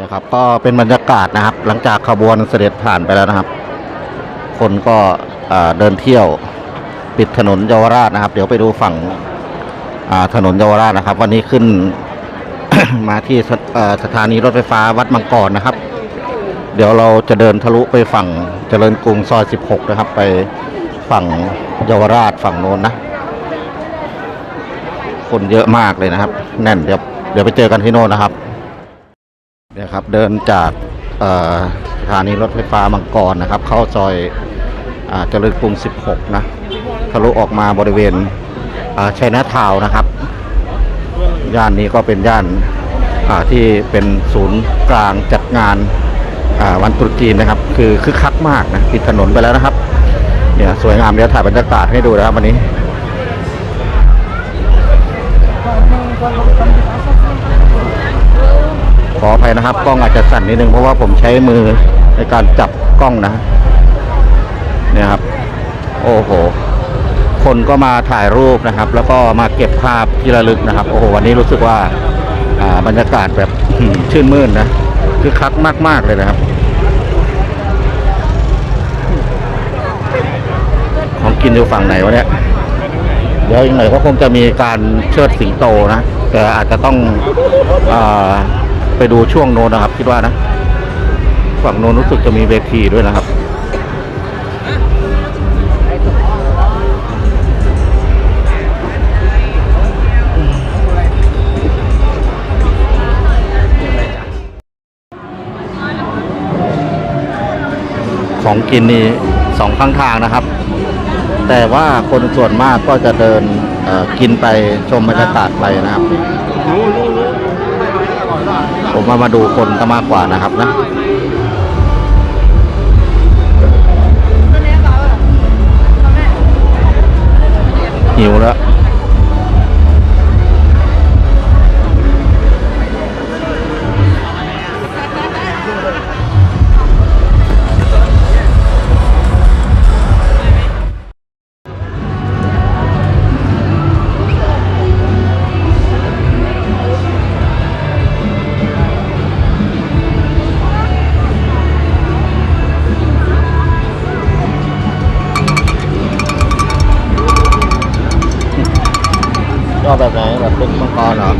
นะครับก็เป็นบรรยากาศนะครับ หลังจากขบวนเสด็จผ่านไปแล้วนะครับ คนก็เดินเที่ยวปิดถนนเยาวราชนะครับ เดี๋ยวไปดูฝั่งถนนเยาวราชนะครับ วันนี้ขึ้นมาที่สถานีรถไฟฟ้าวัดมังกรนะครับ เดี๋ยวเราจะเดินทะลุไปฝั่งเจริญกรุงซอย 16 นะครับ ไปฝั่งเยาวราชฝั่งโน้นนะ คนเยอะมากเลยนะครับ แน่นเดี๋ยวเดี๋ยวไปเจอกันที่โน่นนะครับเนี่ยครับเดินจากสถานีรถไฟฟ้ามังกรนะครับ เข้าซอยอเจริญกรุง 16 นะทะลุออกมาบริเวณชัยนาทาวนะครับ ย่านนี้ก็เป็นย่านาที่เป็นศูนย์กลางจัดงานาวันตรุษจีนนะครับ คือคึกคักมากนะปิดถนนไปแล้วนะครับเนี่ยสวยงามเดี๋ยวถ่ายบรรยากาศให้ดูนะครับวันนี้ ขออภัยนะครับ กล้องอาจจะสั่นนิดนึงเพราะว่าผมใช้มือในการจับกล้องนะ เนี่ยครับ โอ้โห คนก็มาถ่ายรูปนะครับ แล้วก็มาเก็บภาพที่ระลึกนะครับ โอ้โห วันนี้รู้สึกว่าบรรยากาศแบบชื่นมื่นนะคือคักมาก ๆ เลยนะครับ ของกินอยู่ฝั่งไหนวะเนี่ย ดี๋ยวอีกหน่อยก็คงจะมีการเชิดสิงโตนะ แต่อาจจะต้องอไปดูช่วงโน้นนะครับ คิดว่านะฝั่งโน้นรู้สึกจะมีเวทีด้วยนะครับของกินนี่สองข้างทางนะครับ แต่ว่าคนส่วนมากก็จะเดินกินไปชมบรรยากาศไปนะครับ ผมมามาดูคนก็มากกว่านะครับนะหิวแล้ว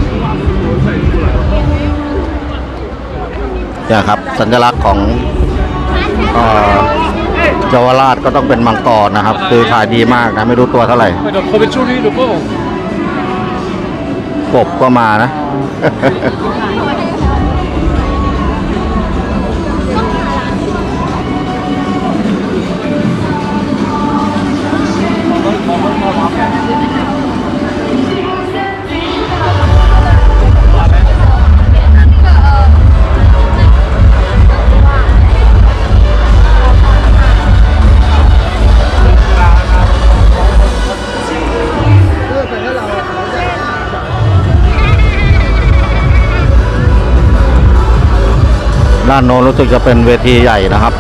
เหรอเนี่ยครับสัญลักษณ์ของเอ่อเยาวราชก็ต้องเป็นมังกรนะครับ คือขายดีมากนะ ไม่รู้ตัวเท่าไหร่ Mais notre premier jour, lui, le pauvre. กบก็มานะ ด้านโน้นรู้สึกจะเป็นเวทีใหญ่นะครับ